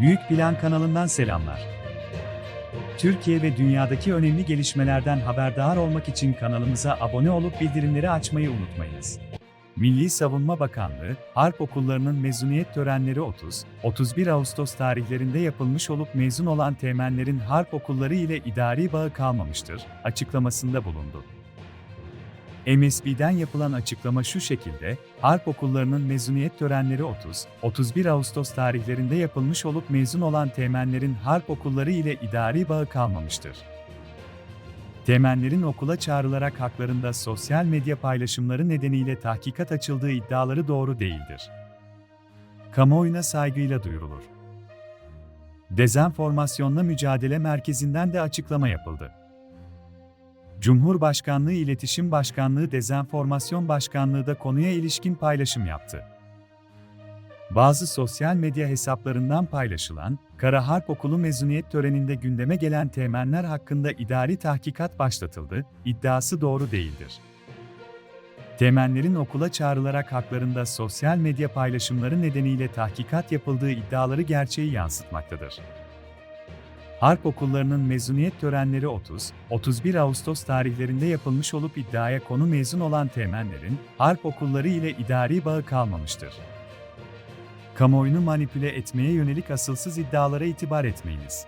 Büyük Plan kanalından selamlar. Türkiye ve dünyadaki önemli gelişmelerden haberdar olmak için kanalımıza abone olup bildirimleri açmayı unutmayınız. Milli Savunma Bakanlığı, Harp okullarının mezuniyet törenleri 30-31 Ağustos tarihlerinde yapılmış olup mezun olan teğmenlerin harp okulları ile idari bağı kalmamıştır, açıklamasında bulundu. MSB'den yapılan açıklama şu şekilde, harp okullarının mezuniyet törenleri 30-31 Ağustos tarihlerinde yapılmış olup mezun olan teğmenlerin harp okulları ile idari bağı kalmamıştır. Teğmenlerin okula çağrılarak haklarında sosyal medya paylaşımları nedeniyle tahkikat açıldığı iddiaları doğru değildir. Kamuoyuna saygıyla duyurulur. Dezenformasyonla Mücadele Merkezi'nden de açıklama yapıldı. Cumhurbaşkanlığı İletişim Başkanlığı Dezenformasyon Başkanlığı da konuya ilişkin paylaşım yaptı. Bazı sosyal medya hesaplarından paylaşılan, Kara Harp Okulu mezuniyet töreninde gündeme gelen teğmenler hakkında idari tahkikat başlatıldı, iddiası doğru değildir. Teğmenlerin okula çağrılarak haklarında sosyal medya paylaşımları nedeniyle tahkikat yapıldığı iddiaları gerçeği yansıtmaktadır. Harp okullarının mezuniyet törenleri 30-31 Ağustos tarihlerinde yapılmış olup iddiaya konu mezun olan teğmenlerin harp okulları ile idari bağı kalmamıştır. Kamuoyunu manipüle etmeye yönelik asılsız iddialara itibar etmeyiniz.